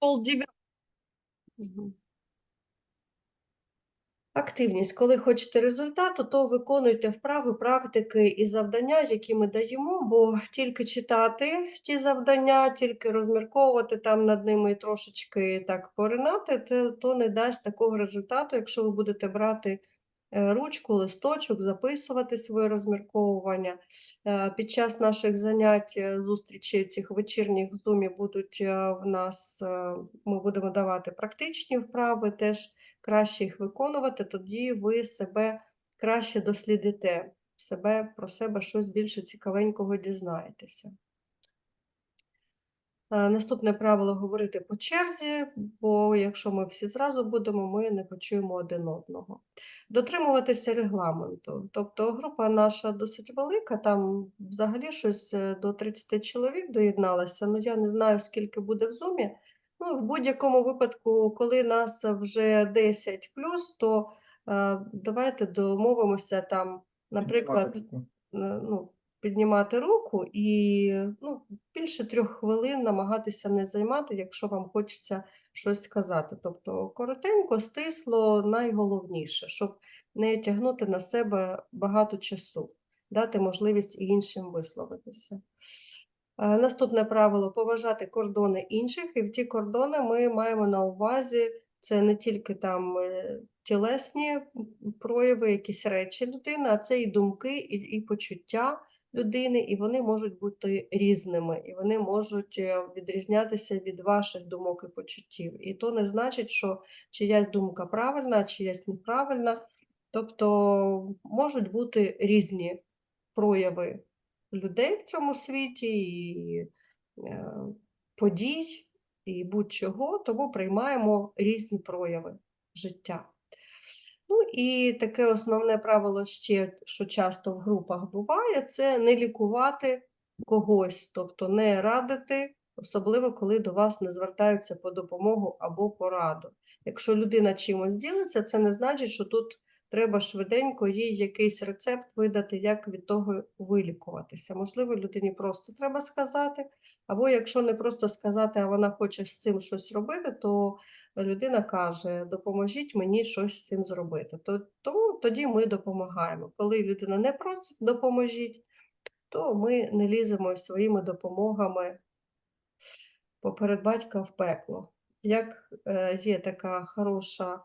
полдевятого. Активність. Коли хочете результату, то виконуйте вправи, практики і завдання, які ми даємо, бо тільки читати ті завдання, тільки розмірковувати там над ними і трошечки так поринати, то, не дасть такого результату, якщо ви будете брати ручку, листочок, записувати своє розмірковування. Е, Під час наших занять, е, зустрічей цих вечірніх в зумі будуть е, в нас, е, ми будемо давати практичні вправи теж краще їх виконувати, тоді ви себе краще дослідите, себе про себе щось більше цікавенького дізнаєтеся. Е, Наступне правило говорити по черзі, бо якщо ми всі зразу будемо, ми не почуємо один одного. Дотримуватися регламенту. Тобто група наша досить велика, там взагалі щось е, до 30 чоловік доєдналося, ну я не знаю, скільки буде в зумі. Ну, в будь-якому випадку, коли нас вже 10 плюс, то е, давайте домовимося там, наприклад, е, ну, піднімати руку і ну, більше трьох хвилин намагатися не займати, якщо вам хочеться щось сказати. Тобто коротенько, стисло, найголовніше, щоб не тягнути на себе багато часу, дати можливість іншим висловитися. Е, Наступне правило поважати кордони інших, і в ті кордони ми маємо на увазі це не тільки там е, тілесні прояви, якісь речі людини, а це і думки, і, і почуття людини, і вони можуть бути різними, і вони можуть е, відрізнятися від ваших думок і почуттів. І то не значить, що чиясь думка правильна, чиясь неправильна. Тобто можуть бути різні прояви людей в цьому світі, і е, подій, і будь-чого, тому приймаємо різні прояви життя. І таке основне правило ще, що часто в групах буває, це не лікувати когось, тобто не радити, особливо коли до вас не звертаються по допомогу або пораду. Якщо людина чимось ділиться, це не значить, що тут треба швиденько їй якийсь рецепт видати, як від того вилікуватися. Можливо, людині просто треба сказати, або якщо не просто сказати, а вона хоче з цим щось робити, то людина каже: допоможіть мені щось з цим зробити. То, тому тоді ми допомагаємо. Коли людина не просить допоможіть, то ми не ліземо своїми допомогами поперед батька в пекло. Як е, є така хороша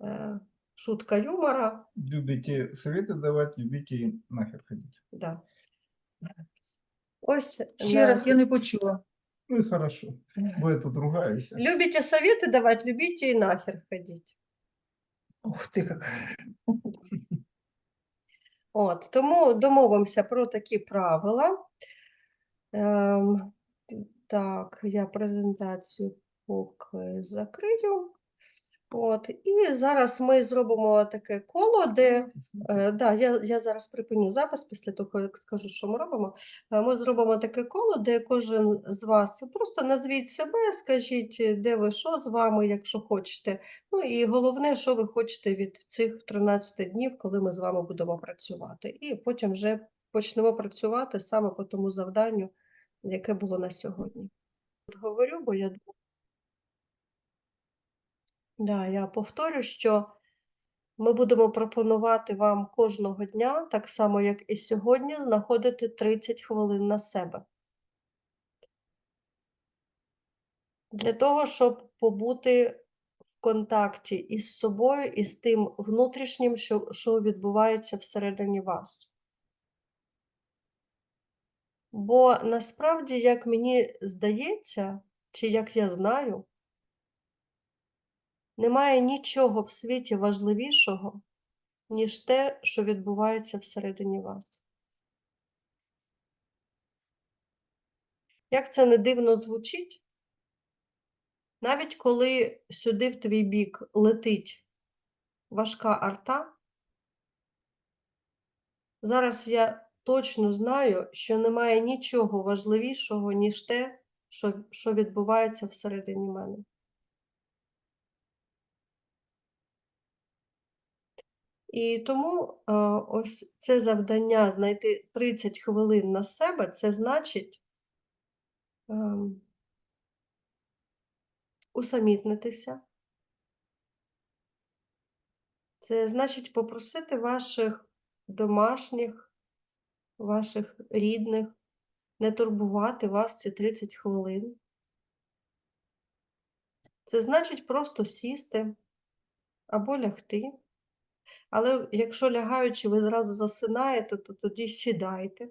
е, шутка юмора, Любите советы давать, любите и нахер ходить. да. Ось Ще на- раз я не почула. Ну и хорошо. Бо я тут ругаюсь. любите советы давать, любите и нахер ходить. Ух ти як. От, тому домовимося про такі правила. Ем, так, я презентацію поки закрию. От, і зараз ми зробимо таке коло, де Е, Да, я, я зараз припиню запис після того, як скажу, що ми робимо. Е, Ми зробимо таке коло, де кожен з вас просто назвіть себе, скажіть, де ви, що з вами, якщо хочете. Ну і головне, що ви хочете від цих 13 днів, коли ми з вами будемо працювати. І потім вже почнемо працювати саме по тому завданню, яке було на сьогодні. Говорю, бо я думаю. Да, я повторю, що ми будемо пропонувати вам кожного дня, так само як і сьогодні, знаходити 30 хвилин на себе. Для того, щоб побути в контакті із собою і з тим внутрішнім, що, що відбувається всередині вас. Бо насправді, як мені здається, чи як я знаю, немає нічого в світі важливішого, ніж те, що відбувається всередині вас. Як це не дивно звучить, навіть коли сюди в твій бік летить важка арта, зараз я точно знаю, що немає нічого важливішого, ніж те, що, відбувається всередині мене. І тому е, ось це завдання знайти 30 хвилин на себе, це значить ем, усамітнитися. Це значить попросити ваших домашніх, ваших рідних не турбувати вас ці 30 хвилин. Це значить просто сісти або лягти. Але якщо лягаючи, ви зразу засинаєте, то тоді сідайте.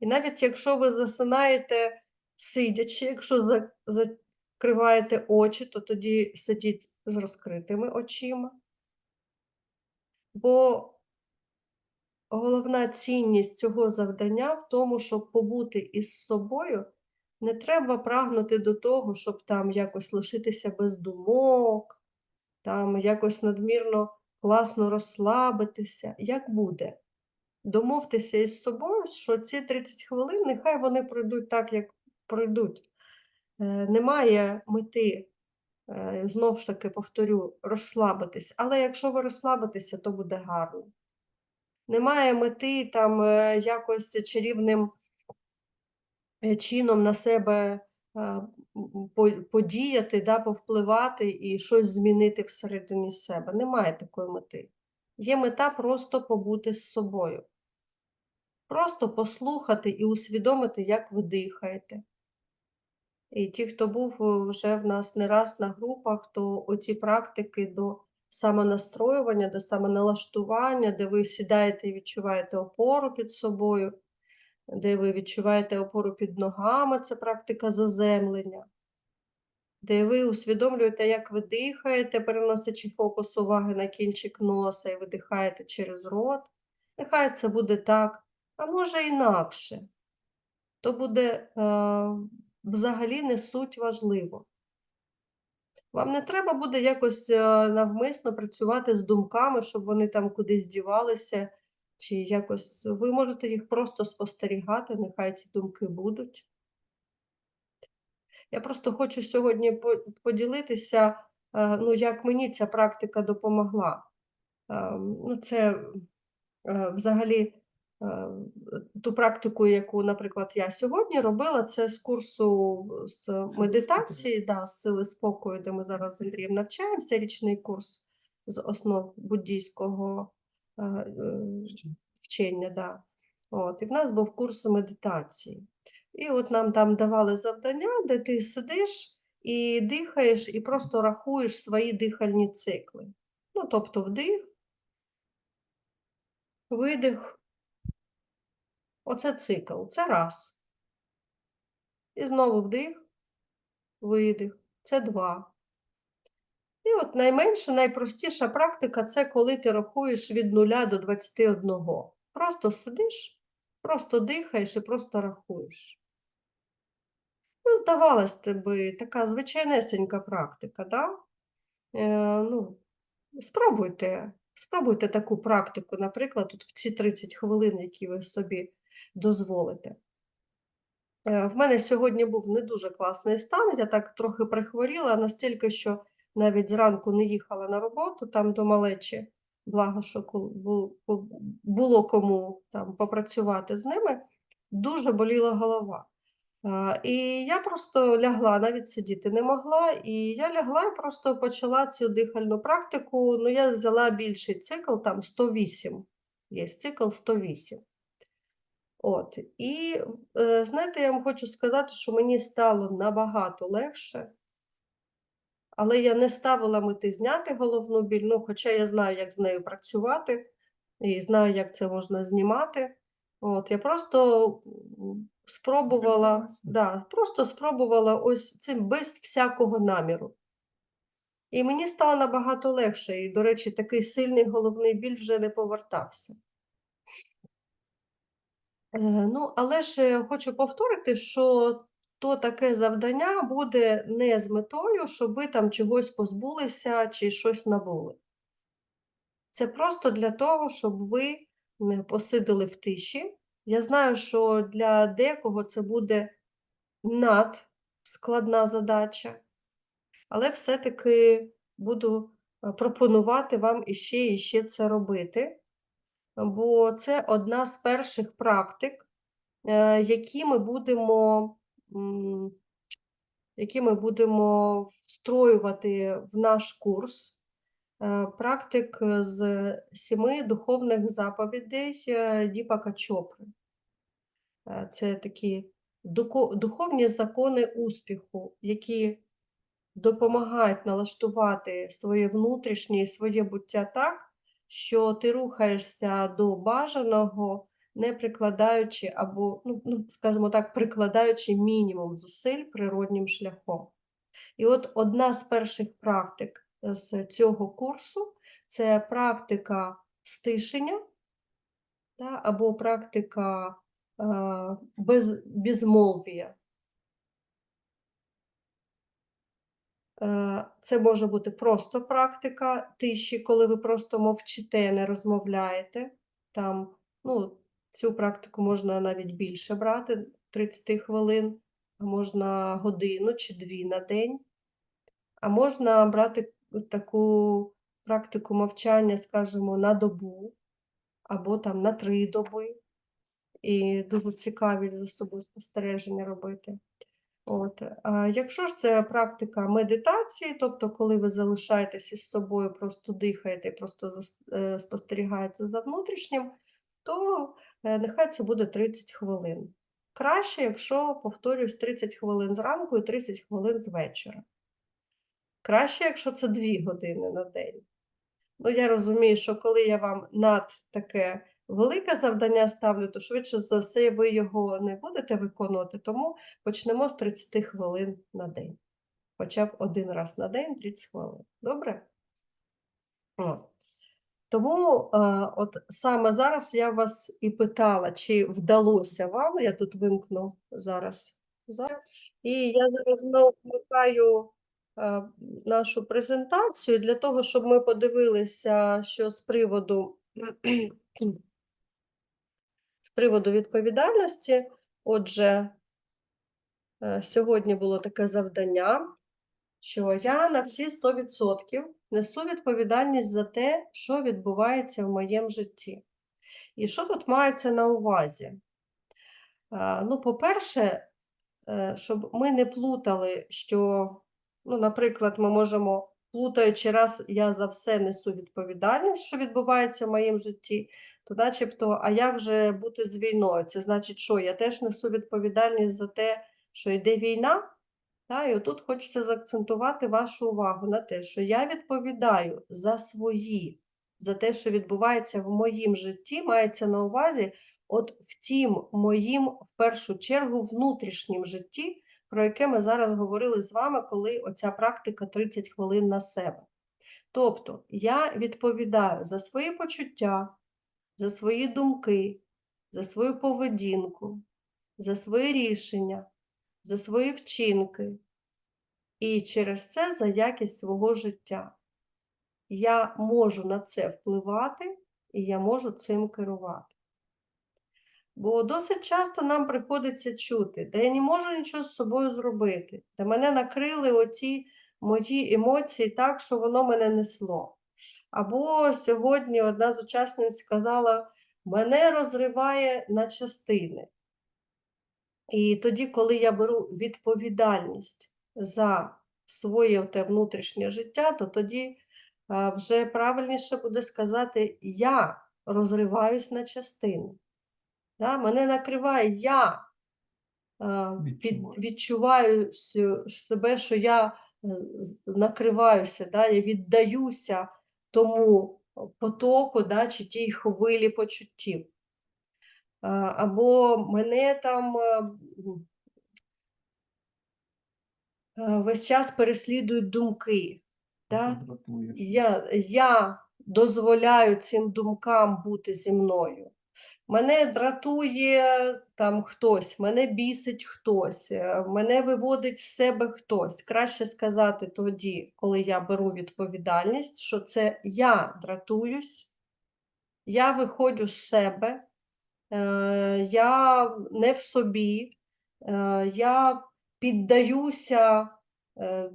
І навіть якщо ви засинаєте сидячи, якщо закриваєте очі, то тоді сидіть з розкритими очима. Бо головна цінність цього завдання в тому, щоб побути із собою, не треба прагнути до того, щоб там якось лишитися без думок, там якось надмірно класно розслабитися. Як буде? Домовтеся із собою, що ці 30 хвилин, нехай вони пройдуть так, як пройдуть. Е, Немає мети, е, знов ж таки повторю, розслабитись. Але якщо ви розслабитеся, то буде гарно. Немає мети там е, якось чарівним чином на себе подіяти, да, повпливати і щось змінити всередині себе. Немає такої мети. Є мета просто побути з собою. Просто послухати і усвідомити, як ви дихаєте. І ті, хто був е, вже в нас не раз на групах, то оці практики до самонастроювання, до самоналаштування, де ви сідаєте і відчуваєте опору під собою, де ви відчуваєте опору під ногами, це практика заземлення, де ви усвідомлюєте, як ви дихаєте, переносячи фокус уваги на кінчик носа і видихаєте через рот. Нехай це буде так, а може інакше. То буде е, взагалі не суть важливо. Вам не треба буде якось е, навмисно працювати з думками, щоб вони там кудись дівалися, чи якось ви можете їх просто спостерігати, нехай ці думки будуть. Я просто хочу сьогодні поділитися, е, ну, як мені ця практика допомогла. Е, Ну, це е, взагалі ту практику, яку, наприклад, я сьогодні робила, це з курсу з медитації, да, з сили спокою, де ми зараз з Андрієм навчаємося, річний курс з основ буддійського вчення. Да. От, і в нас був курс медитації. І от нам там давали завдання, де ти сидиш і дихаєш, і просто рахуєш свої дихальні цикли. Ну, тобто вдих, видих. Оце цикл, це раз. І знову вдих, видих, це два. І от найменша, найпростіша практика це коли ти рахуєш від 0 до 21. Просто сидиш, просто дихаєш і просто рахуєш. Ну, здавалось тобі, така звичайнесенька практика, да? Е, ну, спробуйте, спробуйте таку практику, наприклад, от в ці 30 хвилин, які ви собі дозволите. Е, В мене сьогодні був не дуже класний стан, я так трохи прихворіла, настільки, що навіть зранку не їхала на роботу, там до малечі, благо, що було кому там попрацювати з ними, дуже боліла голова. І я просто лягла, навіть сидіти не могла, і я лягла і просто почала цю дихальну практику. Ну, я взяла більший цикл, там 108. Є цикл 108. От. І е, знаєте, я вам хочу сказати, що мені стало набагато легше, але я не ставила мети зняти головну біль, ну, хоча я знаю, як з нею працювати, і знаю, як це можна знімати. От, я просто спробувала, да, просто спробувала ось цим без всякого наміру. І мені стало набагато легше, і, до речі, такий сильний головний біль вже не повертався. Е, Ну, але ж е, хочу повторити, що то таке завдання буде не з метою, щоб ви там чогось позбулися чи щось набули. Це просто для того, щоб ви м, посиділи в тиші. Я знаю, що для декого це буде надскладна задача, але все-таки буду е, пропонувати вам іще і ще це робити, бо це одна з перших практик, е, які ми будемо які ми будемо встроювати в наш курс. Е, Практик з сіми духовних заповідей е, Діпака Чопри. Е, Це такі духовні закони успіху, які допомагають налаштувати своє внутрішнє і своє буття так, що ти рухаєшся до бажаного, не прикладаючи або, ну, ну, скажімо так, прикладаючи мінімум зусиль природнім шляхом. І от одна з перших практик з цього курсу це практика стишення та, або практика е, без, безмолвія. Е, Це може бути просто практика тиші, коли ви просто мовчите, не розмовляєте. Там, ну, цю практику можна навіть більше брати 30 хвилин, можна годину чи дві на день. А можна брати таку практику мовчання, скажімо, на добу або там на три доби. І дуже цікаві за собою спостереження робити. От. А якщо ж це практика медитації, тобто коли ви залишаєтесь із собою, просто дихаєте, просто е, спостерігаєте за внутрішнім, то нехай це буде 30 хвилин. Краще, якщо, повторюсь, 30 хвилин зранку і 30 хвилин з вечора. Краще, якщо це 2 години на день. Ну, я розумію, що коли я вам над таке велике завдання ставлю, то швидше за все ви його не будете виконувати, тому почнемо з 30 хвилин на день. Хоча б один раз на день 30 хвилин. Добре? От. Тому е, от саме зараз я вас і питала, чи вдалося вам, я тут вимкну зараз. зараз. І я зараз знову вмикаю е, нашу презентацію для того, щоб ми подивилися, що з приводу, з приводу відповідальності. Отже, е, сьогодні було таке завдання, що я на всі 100% несу відповідальність за те, що відбувається в моєму житті. І що тут мається на увазі? Ну, по-перше, е, щоб ми не плутали, що, ну, наприклад, ми можемо, плутаючи раз я за все несу відповідальність, що відбувається в моєму житті, то начебто, а як же бути з війною? Це значить, що я теж несу відповідальність за те, що йде війна? Та, і отут хочеться заакцентувати вашу увагу на те, що я відповідаю за свої, за те, що відбувається в моїм житті, мається на увазі, от в тім моїм, в першу чергу, внутрішнім житті, про яке ми зараз говорили з вами, коли оця практика 30 хвилин на себе. Тобто я відповідаю за свої почуття, за свої думки, за свою поведінку, за свої рішення, за свої вчинки і через це за якість свого життя. Я можу на це впливати і я можу цим керувати. Бо досить часто нам приходиться чути, де я не можу нічого з собою зробити, де мене накрили оці мої емоції так, що воно мене несло. Або сьогодні одна з учасниць сказала, мене розриває на частини. І тоді, коли я беру відповідальність за своє те внутрішнє життя, то тоді вже правильніше буде сказати, я розриваюсь на частини. Да? Мене накриває, я Відчуваю. відчуваю себе, що я е, накриваюся, да? я віддаюся тому потоку да? чи тій хвилі почуттів. Або мене там е, е, весь час переслідують думки. Да? Я, я дозволяю цим думкам бути зі мною. Мене дратує там хтось, мене бісить хтось, е, мене виводить з себе хтось. Краще сказати тоді, коли я беру відповідальність, що це я дратуюсь, я виходжу з себе, я не в собі, е, я піддаюся е,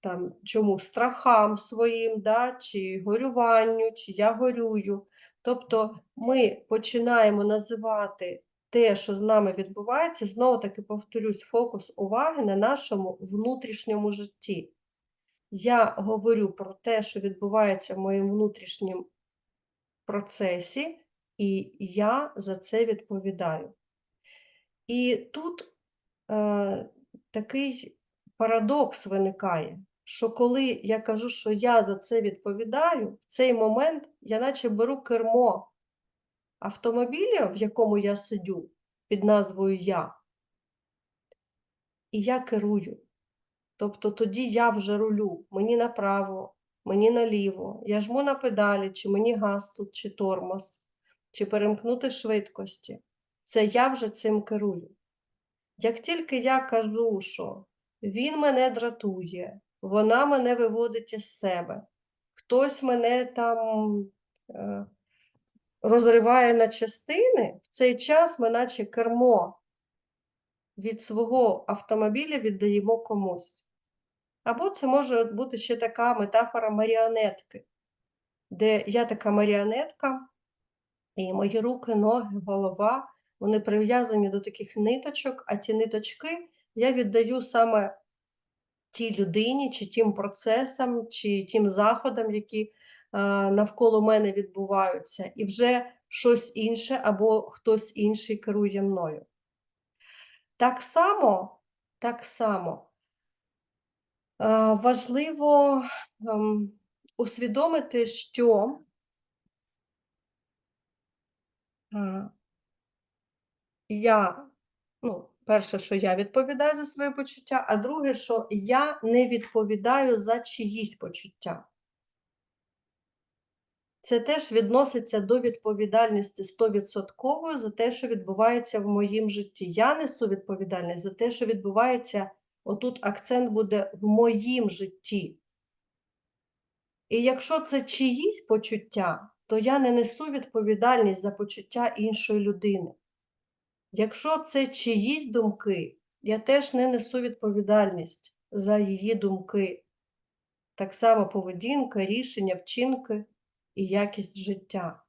там, чому страхам своїм, да, чи горюванню, чи я горюю. Тобто ми починаємо називати те, що з нами відбувається, знову таки повторюсь, фокус уваги на нашому внутрішньому житті. Я говорю про те, що відбувається в моєму внутрішньому процесі, і я за це відповідаю. І тут е, такий парадокс виникає, що коли я кажу, що я за це відповідаю, в цей момент я наче беру кермо автомобіля, в якому я сидю під назвою Я, і я керую. Тобто тоді я вже рулю, мені направо, мені наліво, я жму на педалі, чи мені газ тут, чи тормоз, чи перемкнути швидкості. Це я вже цим керую. Як тільки я кажу, що він мене дратує, вона мене виводить із себе, хтось мене там е, розриває на частини, в цей час ми наче кермо від свого автомобіля віддаємо комусь. Або це може бути ще така метафора маріонетки, де я така маріонетка, і мої руки, ноги, голова, вони прив'язані до таких ниточок, а ті ниточки я віддаю саме тій людині, чи тим процесам, чи тим заходам, які е, навколо мене відбуваються, і вже щось інше або хтось інший керує мною. Так само, так само е, важливо ем, усвідомити, що е, я, ну, перше, що я відповідаю за своє почуття, а друге, що я не відповідаю за чиїсь почуття. Це теж відноситься до відповідальності 100% за те, що відбувається в моїм житті. Я несу відповідальність за те, що відбувається, отут акцент буде в моїм житті. І якщо це чиїсь почуття, то я не несу відповідальність за почуття іншої людини. Якщо це чиїсь думки, я теж не несу відповідальність за її думки. Так само поведінка, рішення, вчинки і якість життя.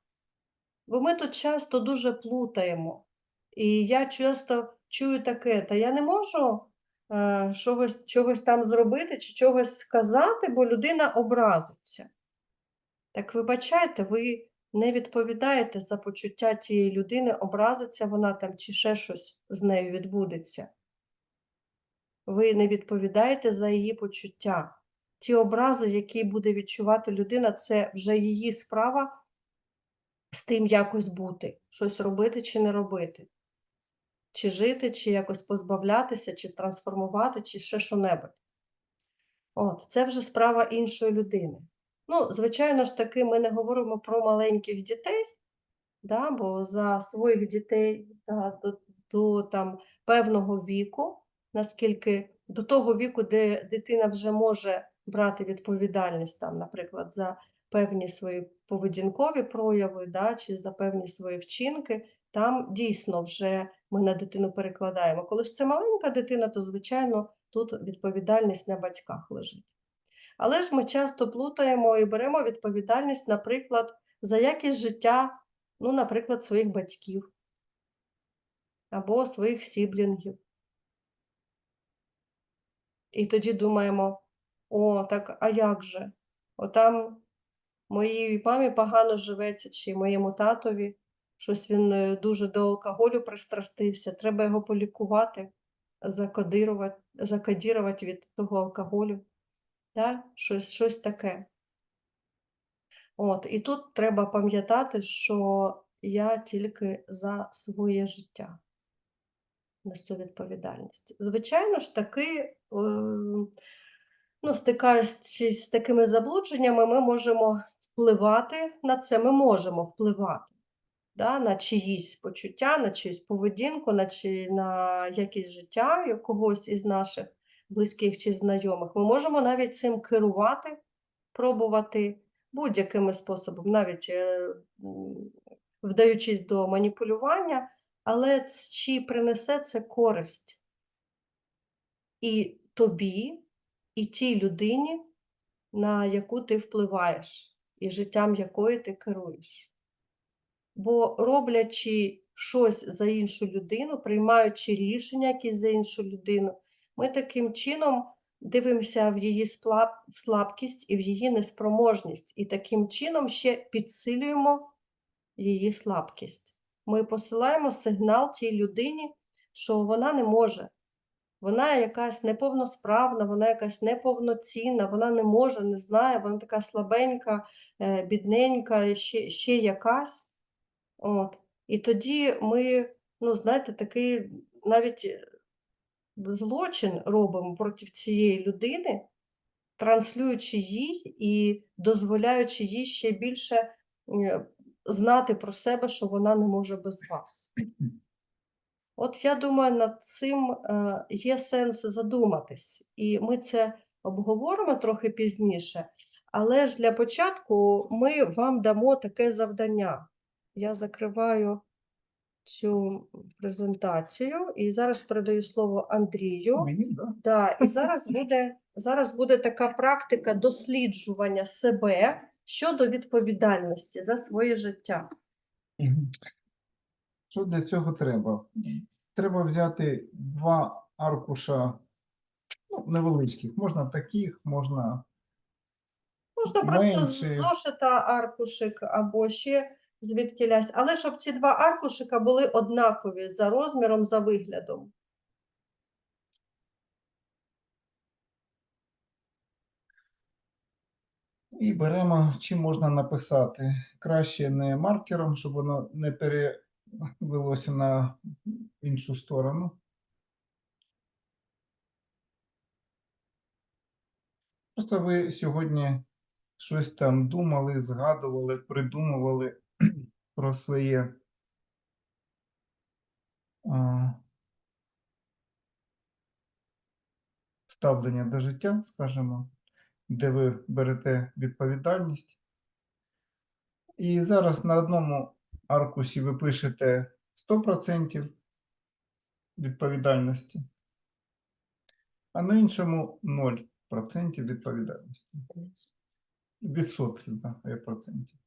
Бо ми тут часто дуже плутаємо. І я часто чую таке, та я не можу е, чогось, чогось там зробити чи чогось сказати, бо людина образиться. Так вибачайте, ви не відповідаєте за почуття тієї людини, образиться вона там чи ще щось з нею відбудеться. Ви не відповідаєте за її почуття. Ті образи, які буде відчувати людина, це вже її справа з тим якось бути, щось робити чи не робити, чи жити, чи якось позбавлятися, чи трансформувати, чи ще що-небудь. От, це вже справа іншої людини. Ну, звичайно ж таки, ми не говоримо про маленьких дітей, да, бо за своїх дітей да, до, до там, певного віку, наскільки до того віку, де дитина вже може брати відповідальність, там, наприклад, за певні свої поведінкові прояви, да, чи за певні свої вчинки, там дійсно вже ми на дитину перекладаємо. Коли ж це маленька дитина, то, звичайно, тут відповідальність на батьках лежить. Але ж ми часто плутаємо і беремо відповідальність, наприклад, за якість життя, ну, наприклад, своїх батьків або своїх сіблінгів. І тоді думаємо, о, так, а як же? Отам моїй мамі погано живеться, чи моєму татові, щось він е, дуже до алкоголю пристрастився, треба його полікувати, закодирувати, закодірувати від того алкоголю. Да? Щось, щось таке. От, і тут треба пам'ятати, що я тільки за своє життя несу відповідальність. Звичайно ж таки, е, ну, стикаючись з такими заблудженнями, ми можемо впливати на це, ми можемо впливати да, на чиїсь почуття, на чиюсь поведінку, на, чи, на якість життя когось із наших близьких чи знайомих. Ми можемо навіть цим керувати, пробувати будь-якими способами, навіть е, вдаючись до маніпулювання, але чи принесе це користь і тобі, і тій людині, на яку ти впливаєш, і життям якої ти керуєш. Бо роблячи щось за іншу людину, приймаючи рішення якісь за іншу людину, ми таким чином дивимося в її слабкість і в її неспроможність, і таким чином ще підсилюємо її слабкість. Ми посилаємо сигнал цій людині, що вона не може. Вона якась неповносправна, вона якась неповноцінна, вона не може, не знає, вона така слабенька, е, бідненька, ще, ще якась. От. І тоді ми, ну, знаєте, такий навіть злочин робимо проти цієї людини, транслюючи їй і дозволяючи їй ще більше знати про себе, що вона не може без вас. От я думаю, над цим е, є сенс задуматись, і ми це обговоримо трохи пізніше. Але ж для початку ми вам дамо таке завдання. Я закриваю цю презентацію і зараз передаю слово Андрію. Мені, да? Да, і зараз буде, зараз буде така практика досліджування себе щодо відповідальності за своє життя. Що для цього треба? Треба взяти два аркуша ну, невеличких. Можна таких, можна Можна просто з зошита аркушик або ще звідкілясь, але щоб ці два аркушика були однакові за розміром, за виглядом. І беремо, чим можна написати. Краще не маркером, щоб воно не перевелося на іншу сторону. Просто ви сьогодні щось там думали, згадували, придумували про своє ставлення до життя, скажімо де ви берете відповідальність. І зараз на одному аркуші ви пишете 100% відповідальності, а на іншому 0% відповідальності. Відсотків, так, а процентів.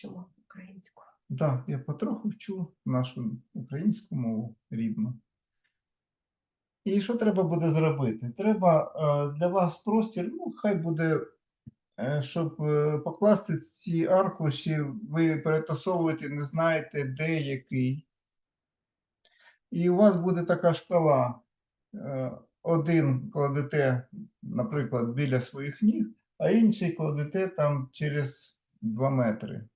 Чому українську? Так, я потроху вчу нашу українську мову рідну. І що треба буде зробити? Треба е, для вас простір, ну, хай буде, е, щоб е, покласти ці аркуші, ви перетасовуєте, не знаєте, де який. І у вас буде така шкала. Один кладете, наприклад, біля своїх ніг, а інший кладете там через 2 метри.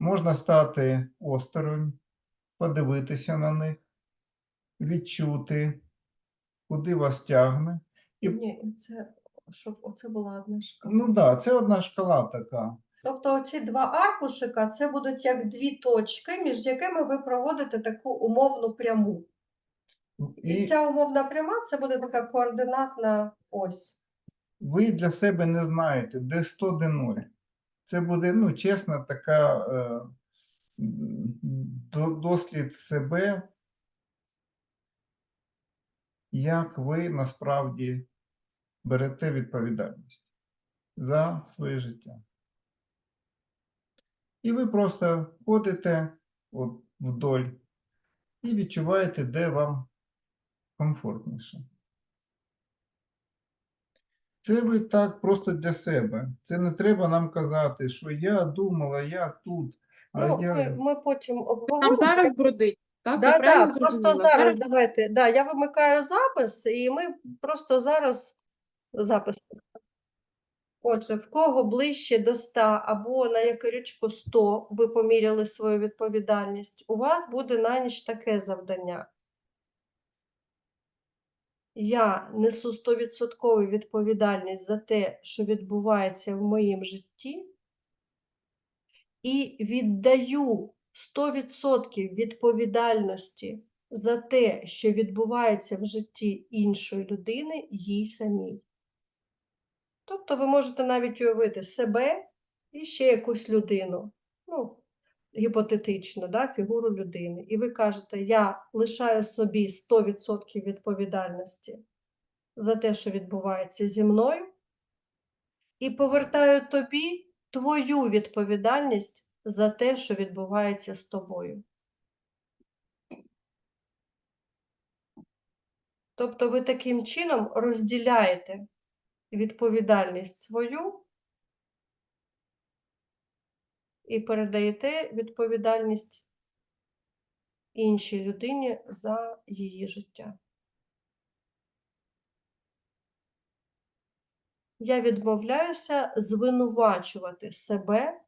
Можна стати осторонь, подивитися на них, відчути, куди вас тягне. І, Ні, це щоб оце була одна шкала. ну так, да, це одна шкала така. Тобто оці два аркушика це будуть як дві точки, між якими ви проводите таку умовну пряму. І І ця умовна пряма це буде така координатна ось. ви для себе не знаєте, де 100, де 0. Це буде, ну, чесно, така е, дослід себе, як ви насправді берете відповідальність за своє життя. І ви просто ходите от вдоль і відчуваєте, де вам комфортніше. Це ви так просто для себе. Це не треба нам казати, що я думала, я тут, а Ну, я. ми, ми потім Там обговоримо. зараз бродить, так? Да, Я да, правильно просто зрозуміла? зараз давайте. Да, я вимикаю запис, і ми просто зараз запис. Отже, в кого ближче до 100 або на якорючку 100 ви поміряли свою відповідальність, у вас буде на ніч таке завдання. Я несу 100% відповідальність за те, що відбувається в моїм житті, і віддаю 100% відповідальності за те, що відбувається в житті іншої людини, їй самій. Тобто ви можете навіть уявити себе і ще якусь людину, ну, гіпотетично, да, фігуру людини. І ви кажете, я лишаю собі 100% відповідальності за те, що відбувається зі мною, і повертаю тобі твою відповідальність за те, що відбувається з тобою. Тобто ви таким чином розділяєте відповідальність свою і передаєте відповідальність іншій людині за її життя. Я відмовляюся звинувачувати себе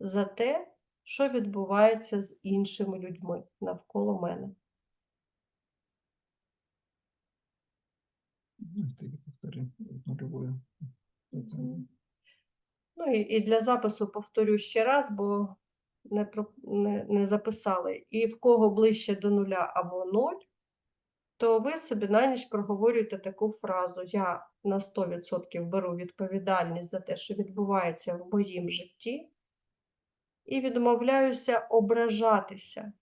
за те, що відбувається з іншими людьми навколо мене. Ну, Ти повтори нульовою. Ну і, і для запису повторю ще раз, бо не, не, не записали. І в кого ближче до нуля або ноль, то ви собі на ніч проговорюєте таку фразу: Я на 100% беру відповідальність за те, що відбувається в моїм житті, і відмовляюся ображатися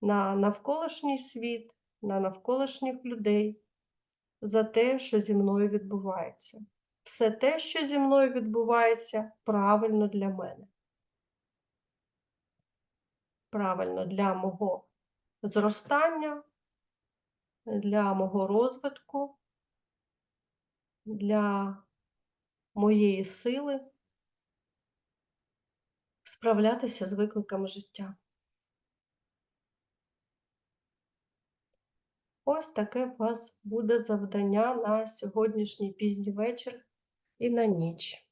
на навколишній світ, на навколишніх людей за те, що зі мною відбувається. Все те, що зі мною відбувається, правильно для мене. Правильно для мого зростання, для мого розвитку, для моєї сили справлятися з викликами життя. Ось таке у вас буде завдання на сьогоднішній пізній вечір і на ніч.